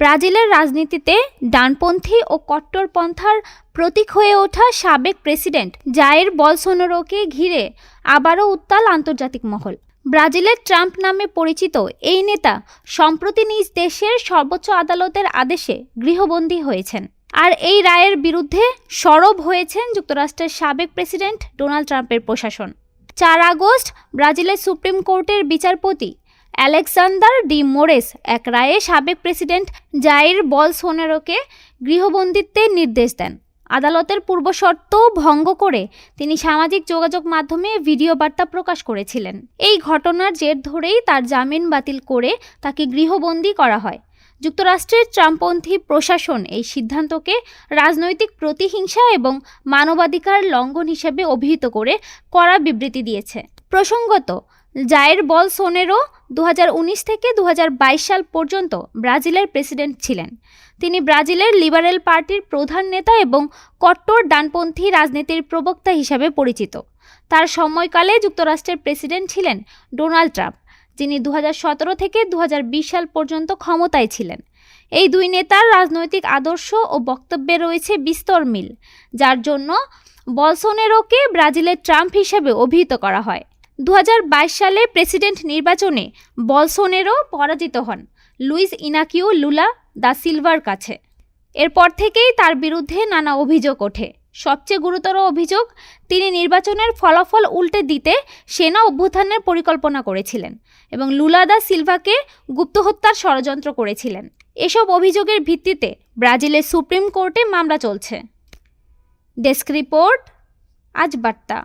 ব্রাজিলের রাজনীতিতে ডানপন্থী ও কট্টরপন্থার প্রতীক হয়ে ওঠা সাবেক প্রেসিডেন্ট জায়ের বলসোনারোকে ঘিরে আবারও উত্তাল আন্তর্জাতিক মহল। ব্রাজিলের ট্রাম্প নামে পরিচিত এই নেতা সম্প্রতি নিজ দেশের সর্বোচ্চ আদালতের আদেশে গৃহবন্দী হয়েছেন। আর এই রায়ের বিরুদ্ধে সরব হয়েছেন যুক্তরাষ্ট্রের সাবেক প্রেসিডেন্ট ডোনাল্ড ট্রাম্পের প্রশাসন। চার আগস্ট ব্রাজিলের সুপ্রিম কোর্টের বিচারপতি অ্যালেকজান্ডার ডি মোরেস, এক রায়ে সাবেক প্রেসিডেন্ট জাইর বলসোনারোকে গৃহবন্দিত্বের নির্দেশ দেন। আদালতের পূর্বশর্ত ভঙ্গ করে তিনি সামাজিক যোগাযোগ মাধ্যমে ভিডিও বার্তা প্রকাশ করেছিলেন। এই ঘটনার জের ধরেই তার জামিন বাতিল করে তাকে গৃহবন্দী করা হয়। যুক্তরাষ্ট্রের ট্রাম্পপন্থী প্রশাসন এই সিদ্ধান্তকে রাজনৈতিক প্রতিহিংসা এবং মানবাধিকার লঙ্ঘন হিসেবে অভিহিত করে কড়া বিবৃতি দিয়েছে। প্রসঙ্গত, জায়ের বল সোনেরো দু হাজার উনিশ থেকে দু হাজার বাইশ সাল পর্যন্ত ব্রাজিলের প্রেসিডেন্ট ছিলেন। তিনি ব্রাজিলের লিবারেল পার্টির প্রধান নেতা এবং কট্টর ডানপন্থী রাজনীতির প্রবক্তা হিসাবে পরিচিত। তার সময়কালে যুক্তরাষ্ট্রের প্রেসিডেন্ট ছিলেন ডোনাল্ড ট্রাম্প, যিনি দু হাজার সতেরো থেকে দু হাজার বিশ সাল পর্যন্ত ক্ষমতায় ছিলেন। এই দুই নেতার রাজনৈতিক আদর্শ ও বক্তব্যে রয়েছে বিস্তর মিল, যার জন্য বলসোনেরোকে ব্রাজিলের ট্রাম্প হিসেবে অভিহিত করা হয়। দু হাজার বাইশ সালে প্রেসিডেন্ট নির্বাচনে বলসোনেরো পরাজিত হন। লুইস ইনাকিউ লুলা দা সিলভার কাছে। এরপর থেকেই তার বিরুদ্ধে নানা অভিযোগ ওঠে। সবচেয়ে গুরুতর অভিযোগ, তিনি নির্বাচনের ফলাফল উল্টে দিতে সেনা অভ্যুত্থানের পরিকল্পনা করেছিলেন এবং লুলা দা সিলভাকে গুপ্তহত্যার ষড়যন্ত্র করেছিলেন। এসব অভিযোগের ভিত্তিতে ব্রাজিলের সুপ্রিম কোর্টে মামলা চলছে। ডেস্ক রিপোর্ট, আজ বার্তা।